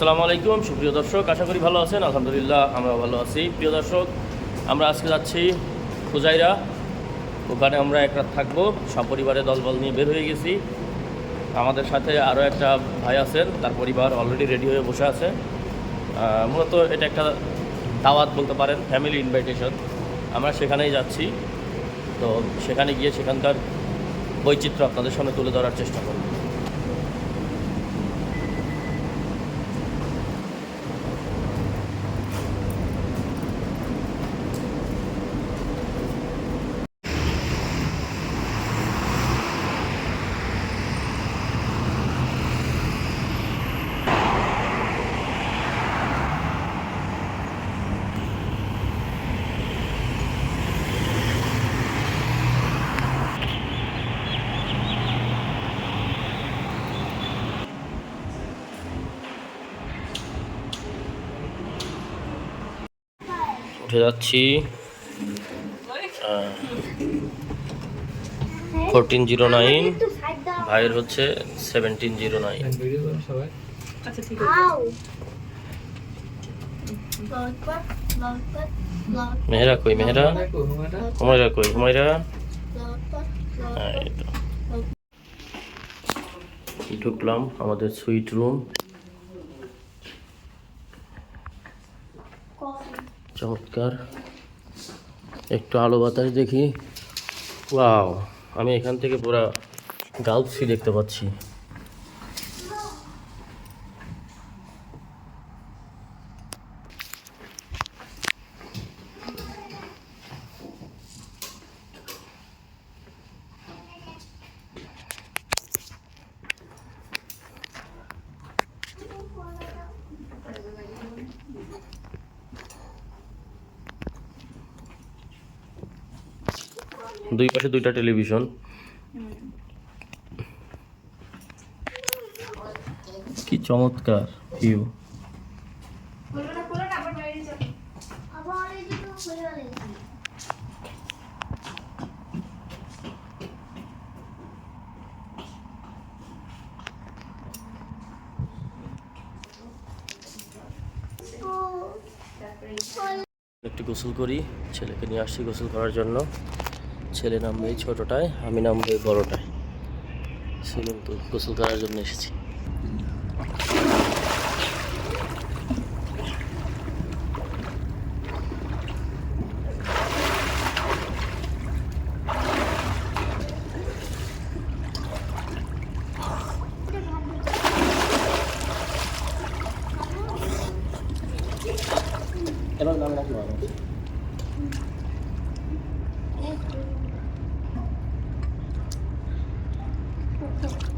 আসসালামু আলাইকুম। সুপ্রিয় দর্শক, আশা করি ভালো আছেন। আলহামদুলিল্লাহ আমরা ভালো আছি। প্রিয় দর্শক, আমরা আজকে যাচ্ছি খুজাইরা। ওখানে আমরা এক রাত থাকব। সপরিবারে দলবল নিয়ে বের হয়ে গেছি। আমাদের সাথে আরও একটা ভাই আছেন। তার পরিবার অলরেডি রেডি হয়ে বসে আছে। মূলত এটা একটা দাওয়াত বলতে পারেন ফ্যামিলি ইনভাইটেশন আমরা সেখানেই যাচ্ছি। তো সেখানে গিয়ে সেখানকার বৈচিত্র্য আপনাদের সামনে তুলে ধরার চেষ্টা করব। উঠে যাচ্ছি। ফোরটিন জিরো নাইন ভাইয়ের হচ্ছে সেভেন্টিন জিরো নাইন আচ্ছা মেহেরা কই মেহেরা? হুমায়রা কই হুমায়রা। ঢুকলাম আমাদের সুইট রুম চমৎকার। একটু আলো বাতাস দেখি। ওয়াও আমি এখান থেকে পুরো গালফসি দেখতে পাচ্ছি দুই পাশে দুইটা টেলিভিশন কি চমৎকার ভিউ আবার এই যে তো গেছে। একটু গোসল করি ছেলেকে নিয়ে আসছি গোসল করার জন্য ছেলে নামবে এই ছোটোটায় আমি নামবো এই বড়োটায়। সুইমিং পুল গোসল করার জন্য এসেছি। Nope.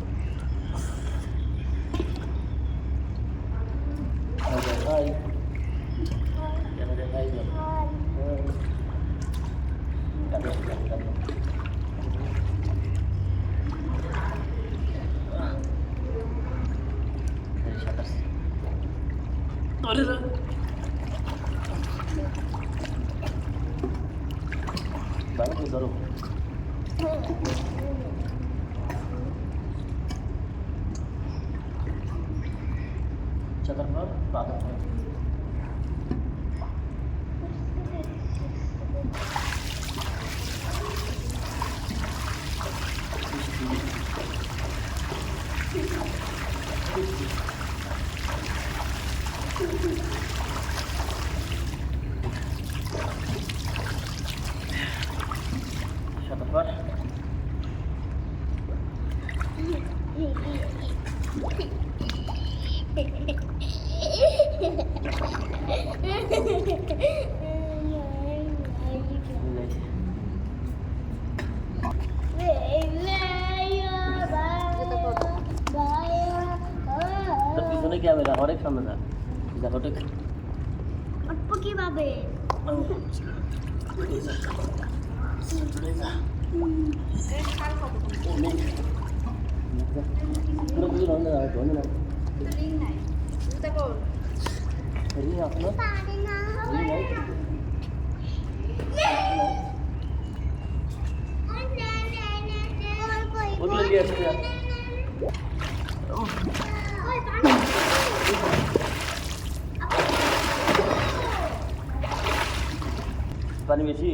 পানি বেশি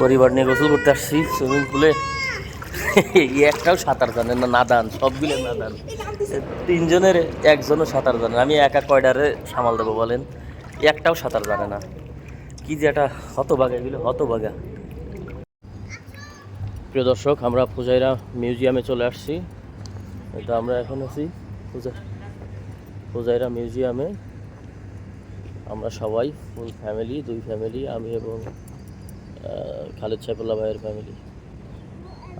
পরিবার নিয়ে গোসল করতে আসছি, সুইমিং পুলে। একটাও সাঁতার জানে না, নাদান, সবগুলো নাদান। তিনজনের একজনও সাঁতার জানে। আমি একা কয়ডারে সামাল দেবো বলেন? একটাও সাঁতার জানে না। কি যে একটা হতবাগা এগুলো হতবাগা প্রিয় দর্শক, আমরা পূজাইরা মিউজিয়ামে চলে আসছি। এটা আমরা এখন আছি পূজা পূজাইরা মিউজিয়ামে। আমরা সবাই ফুল ফ্যামিলি দুই ফ্যামিলি আমি এবং খালেদ সাইফুল্লাহ ভাইয়ের ফ্যামিলি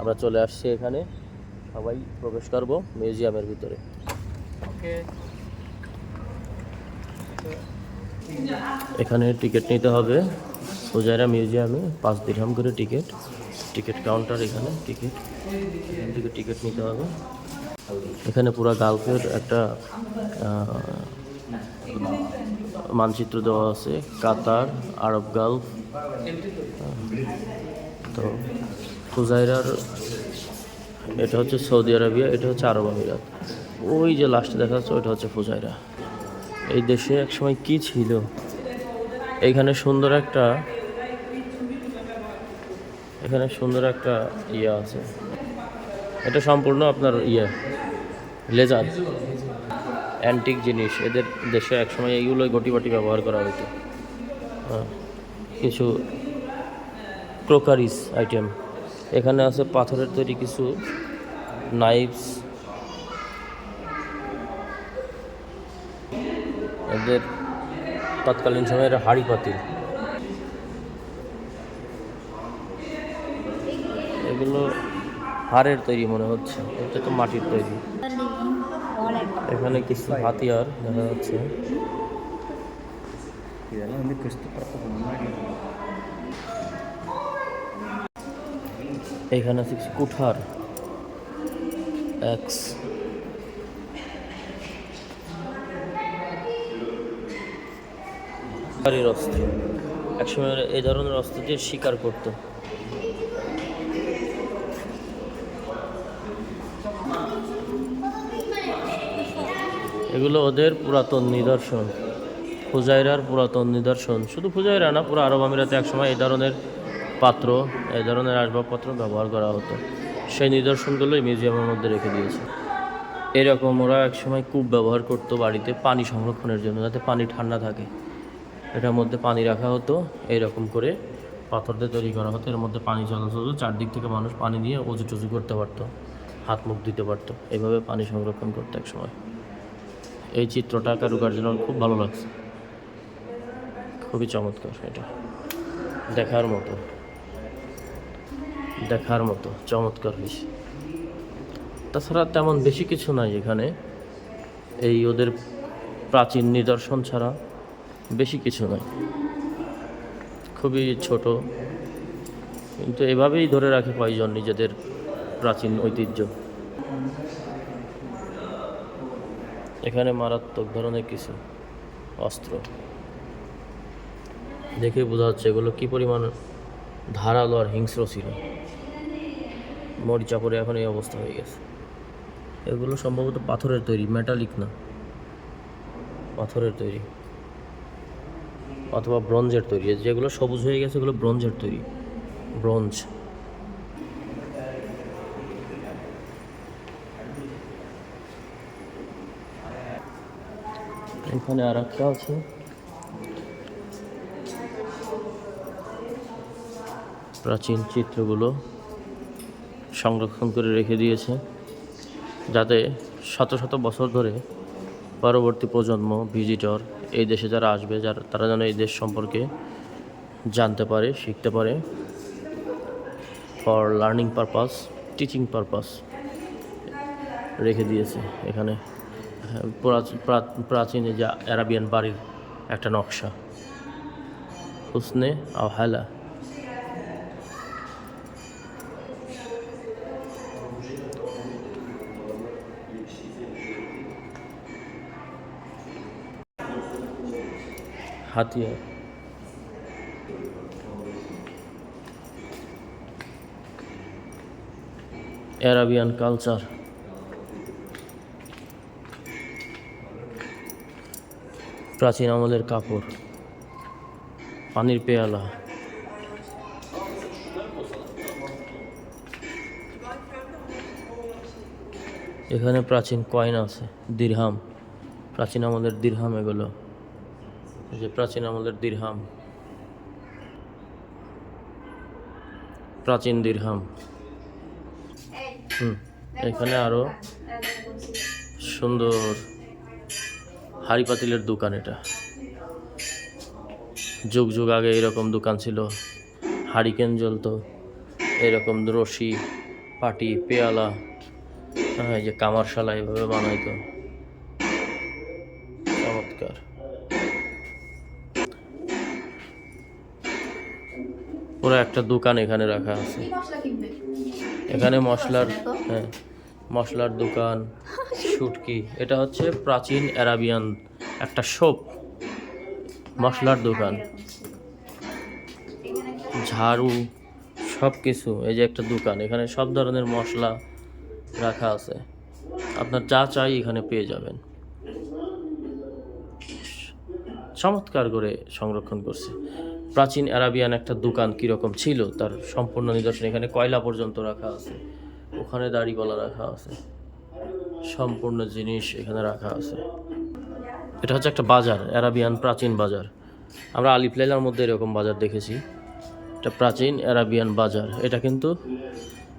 আমরা চলে আসছি এখানে। সবাই প্রবেশ করব মিউজিয়ামের ভিতরে। এখানে টিকিট নিতে হবে। পূজাইরা মিউজিয়ামে পাঁচ দিরহাম করে টিকিট টিকিট কাউন্টার এখানে টিকিট এখান থেকে টিকিট নিতে হবে। এখানে পুরো গালফের একটা মানচিত্র দেওয়া আছে, কাতার, আরব গালফ। তো ফুজাইরার, এটা হচ্ছে সৌদি আরবিয়া, এটা হচ্ছে আরব আমিরাত। ওই যে লাস্টে দেখা যাচ্ছে, ওইটা হচ্ছে ফুজাইরা। এই দেশে একসময় কি ছিল? এইখানে সুন্দর একটা, এখানে সুন্দর একটা ইয়ে আছে। এটা সম্পূর্ণ আপনার ইয়ে লেজার। অ্যান্টিক জিনিস। এদের দেশে একসময় এইগুলোই গটিবাটি ব্যবহার করা হতো হ্যাঁ কিছু ক্রোকারিস আইটেম। এখানে আছে পাথরের তৈরি কিছু নাইফস এদের তৎকালীন সময়ের হাড়ি পাতিল। এগুলো হাড়ের তৈরি মনে হচ্ছে। এটা তো মাটির তৈরি। এখানে কিছু হাতিয়ার দেখা যাচ্ছে। এখানে আছে কিছু কুঠার, এক্স। অস্ত্র। একসময় এই ধরনের অস্ত্র দিয়ে শিকার করতো। এগুলো ওদের পুরাতন নিদর্শন। ফুজাইরার পুরাতন নিদর্শন। শুধু ফুজাইরা না, পুরো আরব আমিরাতে একসময় এই ধরনের পাত্র, এই ধরনের আসবাবপত্র ব্যবহার করা হতো। সেই নিদর্শনগুলোই মিউজিয়ামের মধ্যে রেখে দিয়েছে। এরকম ওরা একসময় কূপ ব্যবহার করতো বাড়িতে পানি সংরক্ষণের জন্য, যাতে পানি ঠান্ডা থাকে। এটার মধ্যে পানি রাখা হতো, এইরকম করে পাথর দিয়ে তৈরি করা হতো। এর মধ্যে পানি চলাচল চারদিক থেকে মানুষ পানি নিয়ে অজু টজু করতে পারতো হাত মুখ দিতে পারতো। এইভাবে পানি সংরক্ষণ করতো এক সময় এই চিত্রটা কারুকার্য খুব ভালো লাগছে। খুবই চমৎকার এটা। দেখার মতো। দেখার মতো। চমৎকার হয়েছে। তাছাড়া তেমন বেশি কিছু নাই এখানে। এই ওদের প্রাচীন নিদর্শন ছাড়া বেশি কিছু নাই। খুবই ছোট। কিন্তু এভাবেই ধরে রাখে কয়জন নিজেদের প্রাচীন ঐতিহ্য। এখানে মারাত্মক ধরনের কিছু অস্ত্র। দেখে বোঝা যাচ্ছে এগুলো কি পরিমাণ ধারালো আর হিংস্র ছিল। মরিচা পরে এখন এই অবস্থা হয়ে গেছে। এগুলো সম্ভবত পাথরের তৈরি মেটালিক না। পাথরের তৈরি। অথবা ব্রঞ্জের তৈরি। যেগুলো সবুজ হয়ে গেছে, এগুলো ব্রঞ্জের তৈরি। ব্রঞ্জ। এখানে আর একটা আছে। প্রাচীন চিত্রগুলো সংরক্ষণ করে রেখে দিয়েছে, যাতে শত শত বছর ধরে পরবর্তী প্রজন্ম ভিজিটর এই দেশে যারা আসবে, যারা, তারা যেন এই দেশ সম্পর্কে জানতে পারে, শিখতে পারে। For learning purpose teaching purpose রেখে দিয়েছে এখানে। প্রাচীন যে অ্যারাবিয়ান বাড়ির একটা নকশা। হুসনে আও হেলা। হাতিয়ার। Arabian culture. প্রাচীন আমলের কাপড় পানির পেয়ালা। এখানে প্রাচীন কয়েন আছে দিরহাম। প্রাচীন আমলের দিরহাম এগুলো। যে প্রাচীন আমলের দিরহাম। প্রাচীন দিরহাম। হুম এখানে আরও সুন্দর হাড়ি পাতিলের দোকান এটা। যুগ যুগ আগে এরকম দোকান ছিল। হারিকেন জ্বলতো এরকম রশি পাটি পেয়ালা হ্যাঁ এই যে কামারশালা এভাবে বানাইতো। চমৎকার। পুরো একটা দোকান এখানে রাখা আছে। এখানে মশলার হ্যাঁ মশলার দোকান শুটকি। এটা হচ্ছে প্রাচীন অ্যারাবিয়ান একটা শোপ, মশলার দোকান। ঝাড়ু সব কিছু এই যে একটা দোকান। এখানে সব ধরনের মশলা রাখা আছে। আপনার যা চাই এখানে পেয়ে যাবেন। চমৎকার করে সংরক্ষণ করছে। প্রাচীন অ্যারাবিয়ান একটা দোকান কীরকম ছিল, তার সম্পূর্ণ নিদর্শন। এখানে কয়লা পর্যন্ত রাখা আছে, ওখানে দাড়িপালা রাখা আছে। সম্পূর্ণ জিনিস এখানে রাখা আছে। এটা হচ্ছে একটা বাজার অ্যারাবিয়ান প্রাচীন বাজার। আমরা আলিফ লাইলার মধ্যে এরকম বাজার দেখেছি। এটা প্রাচীন অ্যারাবিয়ান বাজার। এটা কিন্তু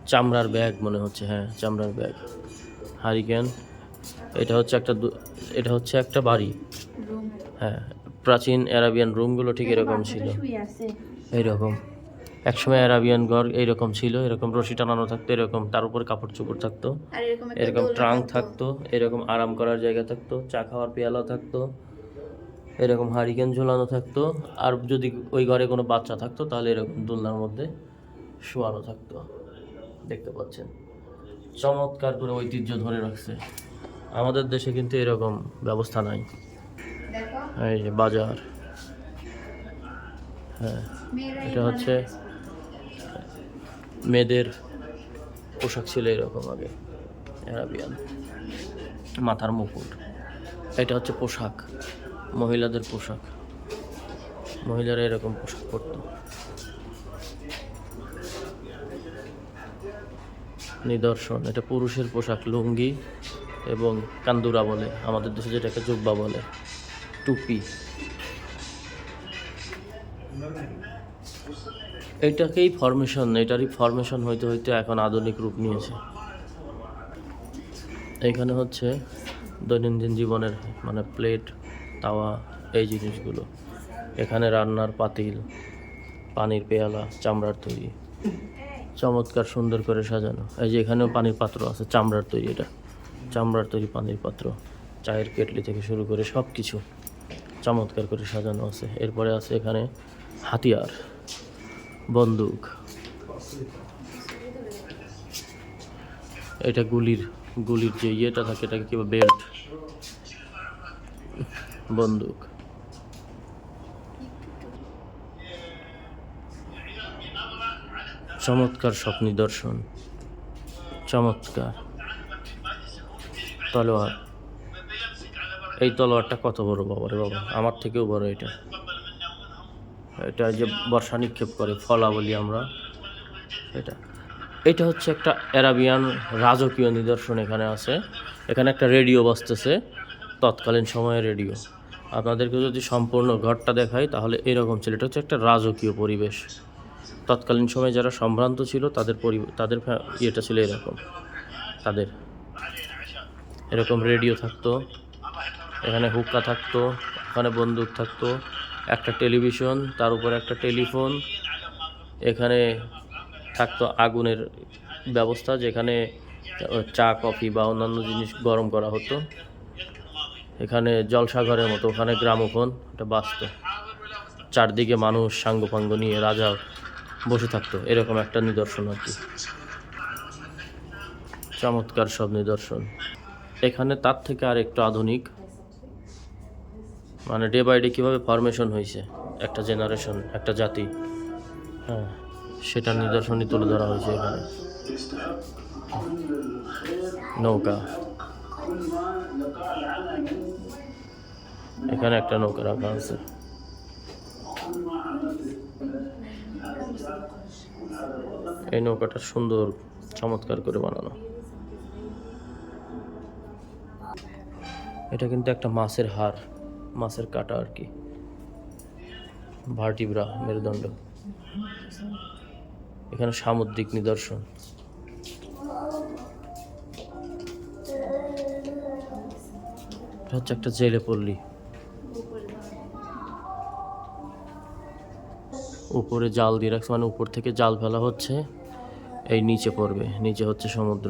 চামড়ার ব্যাগ মনে হচ্ছে হ্যাঁ চামড়ার ব্যাগ। হারিকেন এটা হচ্ছে একটা এটা হচ্ছে একটা বাড়ি। হ্যাঁ প্রাচীন অ্যারাবিয়ান রুমগুলো ঠিক এরকম ছিল। এইরকম। একসময় অ্যারাবিয়ান ঘর এইরকম ছিল এরকম রশি টানানো থাকতো এরকম তার উপর কাপড় চোপড় থাকতো এরকম ট্রাঙ্ক থাকতো। এরকম আরাম করার জায়গা থাকতো চা খাওয়ার পেয়ালা থাকতো এরকম হারিকেন ঝোলানো থাকতো আর যদি ওই ঘরে কোনো বাচ্চা থাকতো তাহলে এরকম দোলনার মধ্যে শোয়ানো থাকতো। দেখতে পাচ্ছেন। চমৎকার করে ঐতিহ্য ধরে রাখছে। আমাদের দেশে কিন্তু এরকম ব্যবস্থা নাই। এই যে বাজার। হ্যাঁ এটা হচ্ছে মেয়েদের পোশাক ছিল এরকম আগে অ্যারাবিয়ান মাথার মুকুট। এটা হচ্ছে পোশাক, মহিলাদের পোশাক। মহিলারা এরকম পোশাক পরতো। নিদর্শন, এটা পুরুষের পোশাক, লুঙ্গি এবং কান্দুরা বলে। আমাদের দেশে যেটাকে জুব্বা বলে, টুপি। এটাকেই ফরমেশন এটারই ফরমেশন হইতে হইতে এখন আধুনিক রূপ নিয়েছে। এখানে হচ্ছে দৈনন্দিন জীবনের মানে প্লেট তাওয়া, এই জিনিসগুলো। এখানে রান্নার পাতিল, পানির পেয়ালা, চামড়ার তৈরি। চমৎকার সুন্দর করে সাজানো। এই যে এখানেও পানির পাত্র আছে, চামড়ার তৈরি এটা। চামড়ার তৈরি পানির পাত্র, চায়ের কেটলি থেকে শুরু করে সব কিছু চমৎকার করে সাজানো আছে। এরপরে আছে এখানে হাতিয়ার। বন্দুক। এটা গুলির গুলির যে ইয়েটা থাকে, এটাকে কি বেল্ট? বন্দুক। চমৎকার সব নিদর্শন। চমৎকার। তলোয়ার। এই তলোয়ারটা কত বড় বাবা রে বাবা? আমার থেকেও বড় এটা। এটা যে বর্ষা নিক্ষেপ করে ফলা বলি আমরা। এটা এটা হচ্ছে একটা অ্যারাবিয়ান রাজকীয় নিদর্শন এখানে আছে। এখানে একটা রেডিও বাজতেছে, তৎকালীন সময়ে রেডিও। আপনাদেরকে যদি সম্পূর্ণ ঘরটা দেখাই, তাহলে এরকম ছিল। এটা হচ্ছে একটা রাজকীয় পরিবেশ। তৎকালীন সময়ে যারা সম্ভ্রান্ত ছিল, তাদের পরি, তাদের ইয়েটা ছিল এরকম। তাদের এরকম রেডিও থাকতো। এখানে হুক্কা থাকতো এখানে বন্দুক থাকতো। একটা টেলিভিশন, তার উপরে একটা টেলিফোন। এখানে থাকতো আগুনের ব্যবস্থা, যেখানে চা, কফি বা অন্যান্য জিনিস গরম করা হতো। এখানে জলসাঘরের মতো, ওখানে গ্রামোফোন, এটা বাঁচত। চারদিকে মানুষ সাঙ্গপাঙ্গ নিয়ে রাজা বসে থাকতো, এরকম একটা নিদর্শন আর কি। চমৎকার সব নিদর্শন। এখানে তার থেকে আর একটু আধুনিক। মানে ডে বাই ডে কীভাবে ফরমেশন হয়েছে একটা জেনারেশন একটা জাতি? হ্যাঁ সেটার নিদর্শনই তুলে ধরা হয়েছে এখানে। নৌকা। এখানে একটা নৌকা রাখা আছে। এই নৌকাটা সুন্দর, চমৎকার করে বানানো। এটা কিন্তু একটা মাছের হাড়। মাছের কাটা আর কি। ভার্টিব্রা মেরুদণ্ড। এখানে সামুদ্রিক নিদর্শন। হচ্ছে একটা জেলে পল্লী। উপরে জাল দিয়ে রাখছে মানে উপর থেকে জাল ফেলা হচ্ছে, এই নিচে পড়বে, নিচে হচ্ছে সমুদ্র।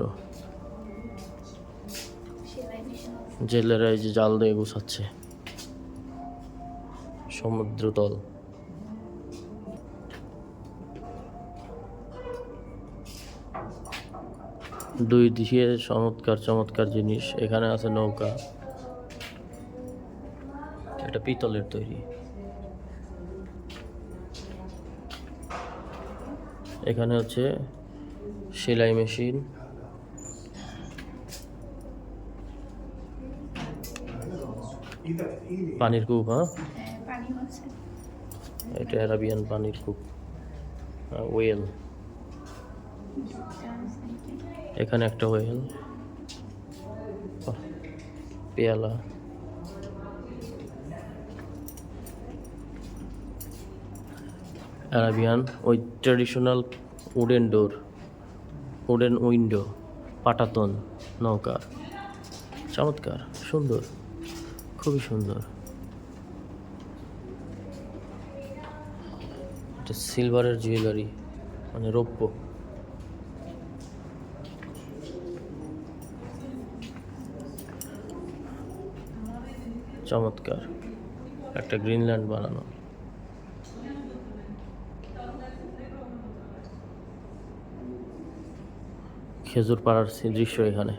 জেলেরা এই যে জাল দিয়ে গুছাচ্ছে। সমুদ্র তল দুই দিকে চমৎকার চমৎকার জিনিস। এখানে আছে নৌকা। এটা পিতলের তৈরি। এখানে হচ্ছে সেলাই মেশিন। পানির কূপ হ্যাঁ? এটা অ্যারাবিয়ান পানির কূপ ওয়েল এখানে একটা ওয়েল পেয়ালা। অ্যারাবিয়ান ওই traditional wooden door wooden window পাটাতন নৌকার চমৎকার, সুন্দর, খুবই সুন্দর। এটা সিলভারের জুয়েলারি মানে রৌপ্য। চমৎকার। একটা গ্রিনল্যান্ড বানানো। খেজুর পাড়ার দৃশ্য এখানে।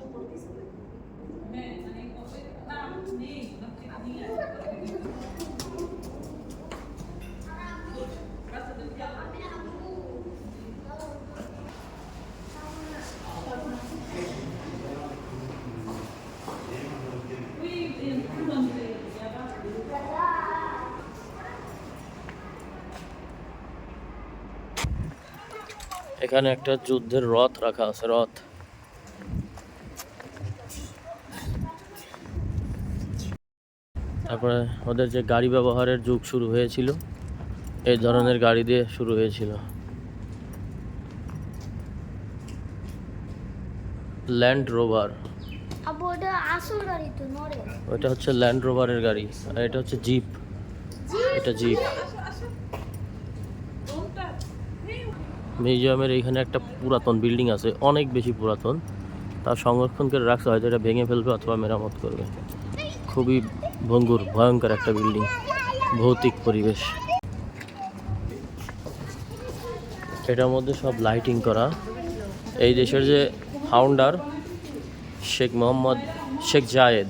এখানে একটা যুদ্ধের রথ রাখা আছে রথ। তারপরে ওদের যে গাড়ি ব্যবহারের যুগ শুরু হয়েছিল এই ধরনের গাড়ি দিয়ে শুরু হয়েছিল। ল্যান্ড রোভার ওটা হচ্ছে ল্যান্ড রোভারের গাড়ি আর এটা হচ্ছে জিপ এটা জিপ মিউজিয়ামের এইখানে একটা পুরাতন বিল্ডিং আছে, অনেক বেশি পুরাতন। তার সংরক্ষণ করে রাখছে, হয়তো এটা ভেঙে ফেলবে অথবা মেরামত করবে। খুবই ভঙ্গুর, ভয়ঙ্কর একটা বিল্ডিং, ভৌতিক পরিবেশ। এটার মধ্যে সব লাইটিং করা। এই দেশের যে founder Sheikh Mohammed, Sheikh Zayed.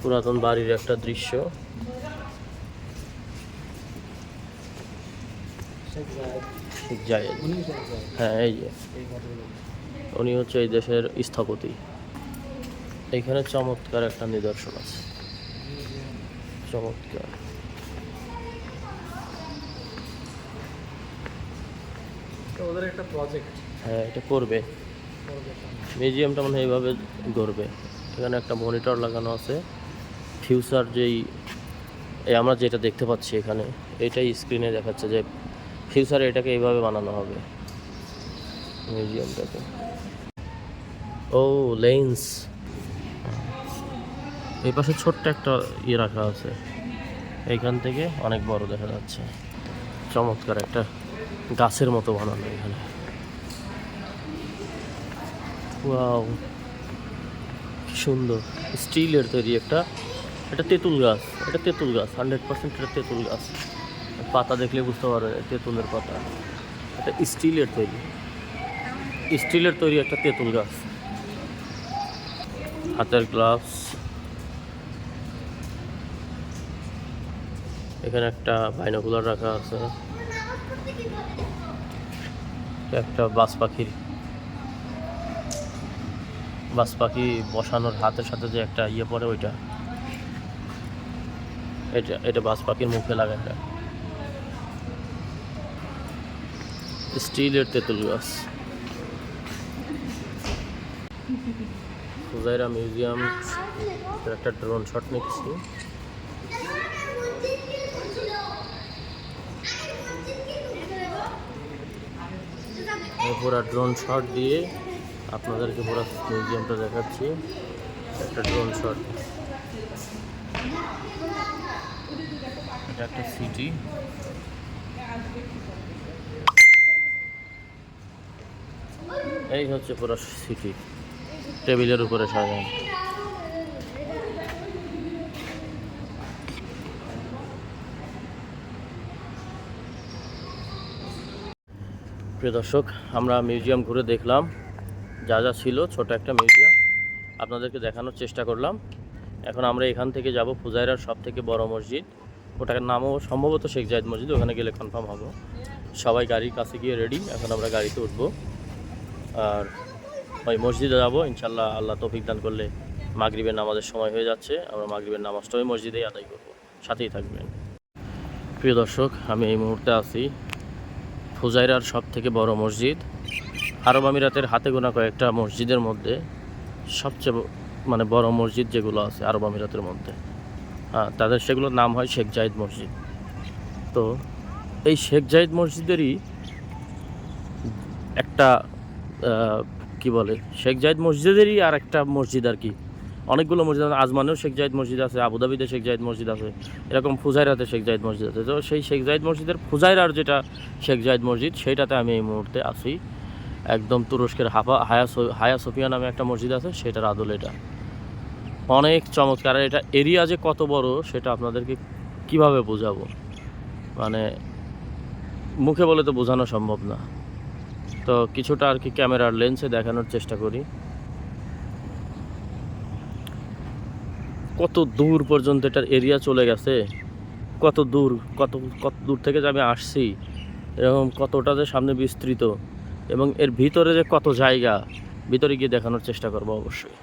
পুরাতন বাড়ির একটা দৃশ্য। জায়েদ। হ্যাঁ এই যে। উনি হচ্ছে এই দেশের স্থপতি। এখানে চমৎকার একটা নিদর্শন আছে। চমৎকার। ওদের একটা প্রজেক্ট হ্যাঁ এটা করবে। মিউজিয়ামটা মনে এইভাবে গড়বে। এখানে একটা মনিটর লাগানো আছে। ফিউচার যেই আমরা যেটা দেখতে পাচ্ছি এখানে এটাই স্ক্রিনে দেখাচ্ছে যে ফিউচারে এটাকে এইভাবে বানানো হবে। মিউজিয়ামটাকে। ও, লেন্স। এই পাশে ছোট্ট একটা ইয়ে রাখা আছে। এইখান থেকে অনেক বড় দেখা যাচ্ছে। চমৎকার একটা গাছের মতো বানানো এখানে। সুন্দর। স্টিলের তৈরি একটা, এটা তেঁতুল গাছ। এটা তেঁতুল গাছ হান্ড্রেড পার্সেন্ট এটা তেঁতুল গাছ। পাতা দেখলে বুঝতে পারবে, তেঁতুলের পাতা। এটা স্টিলের তৈরি। স্টিলের তৈরি একটা তেঁতুল গাছ। হাতের গ্লাভস। এখানে একটা বাইনোকুলার রাখা আছে। একটা বাস পাখির বাস পাখি বসানোর হাতের সাথে যে একটা ইয়ে পড়ে ওইটা। এটা এটা বাস পাখির মুখে লাগা স্টিলের তেঁতুল গাছ ফুজাইরা মিউজিয়াম একটা ড্রোন শট নিচ্ছি পুরো ড্রোন শট দিয়ে আপনাদেরকে পুরো মিউজিয়ামটা দেখাচ্ছি। একটা ড্রোন শট এটা একটা সিটি এই হচ্ছে পুরো সিটি টেবিলের উপরে সাজানো। প্রিয় দর্শক, আমরা মিউজিয়াম ঘুরে দেখলাম। যা যা ছিল, ছোট একটা মিউজিয়াম। আপনাদেরকে দেখানোর চেষ্টা করলাম। এখন আমরা এখান থেকে যাব ফুজাইরার সব থেকে বড় মসজিদ। ওটার নামও সম্ভবত শেখ জায়েদ মসজিদ, ওখানে গেলে কনফার্ম হব। সবাই গাড়ির কাছে গিয়ে রেডি এখন আমরা গাড়িতে উঠবো। আর ওই মসজিদে যাব, ইনশাল্লাহ আল্লাহ তৌফিক দান করলে মাগরিবের নামাজের সময় হয়ে যাচ্ছে, আমরা মাগরিবের নামাজটা ওই মসজিদেই আদায় করব, সাথেই থাকবেন। প্রিয় দর্শক, আমি এই মুহূর্তে আছি ফুজাইরার সব থেকে বড় মসজিদ। আরব আমিরাতের হাতে গোনা কয়েকটা মসজিদের মধ্যে সবচেয়ে মানে বড় মসজিদ যেগুলো আছে আরব আমিরাতের মধ্যে। হ্যাঁ তাদের সেগুলোর নাম হয় শেখ জাহিদ মসজিদ। তো এই শেখ জাহিদ মসজিদেরই একটা কি বলে, শেখ জাহিদ মসজিদেরই আর একটা মসজিদ আর কি। অনেকগুলো মসজিদ আছে, আজমানেও শেখ জাহিদ মসজিদ আছে, আবুধাবিতে শেখ জাহিদ মসজিদ আছে, এরকম ফুজাইরাতে শেখ জাহিদ মসজিদ আছে। তো সেই শেখ জাহিদ মসজিদের ফুজাইরার যেটা শেখ জাহিদ মসজিদ, সেইটাতে আমি এই মুহূর্তে আছি। একদম তুরস্কের হাফা, হায়া হায়া সোফিয়া নামে একটা মসজিদ আছে, সেটার আদল এটা। অনেক চমৎকার এটা এরিয়া যে কত বড়, সেটা আপনাদেরকে কীভাবে বোঝাবো? মানে মুখে বলে তো বোঝানো সম্ভব না। তো কিছুটা আর কি ক্যামেরার লেন্সে দেখানোর চেষ্টা করি। কত দূর পর্যন্ত এটার এরিয়া চলে গেছে? কত দূর, কত কত দূর থেকে যে আমি আসছি? এরকম কতটা যে সামনে বিস্তৃত? এবং এর ভিতরে যে কত জায়গা? ভিতরে গিয়ে দেখানোর চেষ্টা করব অবশ্যই।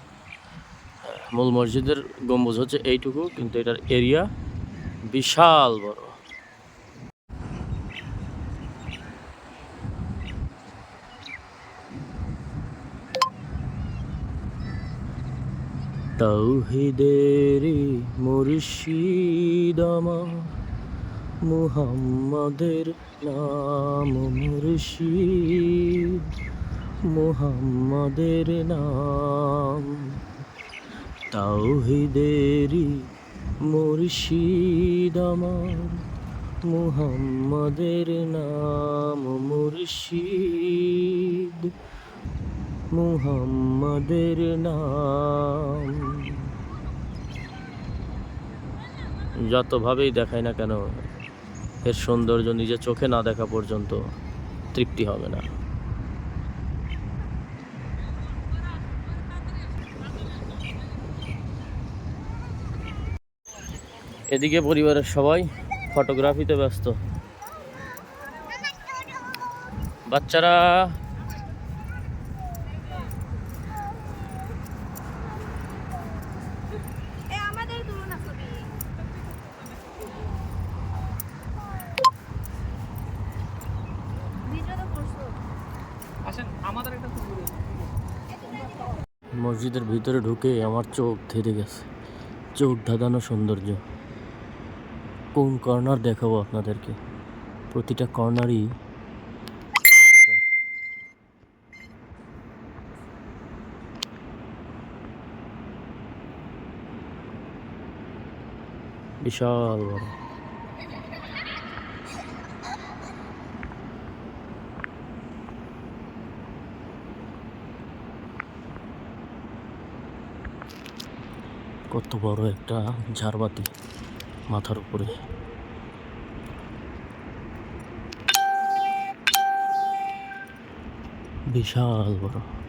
মূল মসজিদের গম্বুজ হচ্ছে এইটুকু, কিন্তু এটার এরিয়া বিশাল বড়। তৌহিদেরি মুর্শিদ আমার মুহাম্মাদের নাম মুর্শিদ মুহাম্মাদের নাম তাওহিদেরি মুর্শিদ আমার মুহাম্মাদের নাম মুর্শিদ। মুহাম্মাদের নাম। যতভাবেই দেখায় না কেন, এর সৌন্দর্য নিজের চোখে না দেখা পর্যন্ত তৃপ্তি হবে না। এদিকে পরিবারের সবাই ফটোগ্রাফিতে ব্যস্ত। বাচ্চারা এ আমাদের তুলনা ছবি ভিডিও তো করছ আসেন আমাদের একটা ছবি রয়েছে। মসজিদের ভিতরে ঢুকে আমার চোখ ধেরে গেছে। চোখ ধাঁধানো সৌন্দর্য। কোন কর্নার দেখাবো আপনাদেরকে? প্রতিটা কর্নারই বিশাল বড়। কত বড় একটা ঝাড়বাতি মাথার উপরে। বিশাল বড়।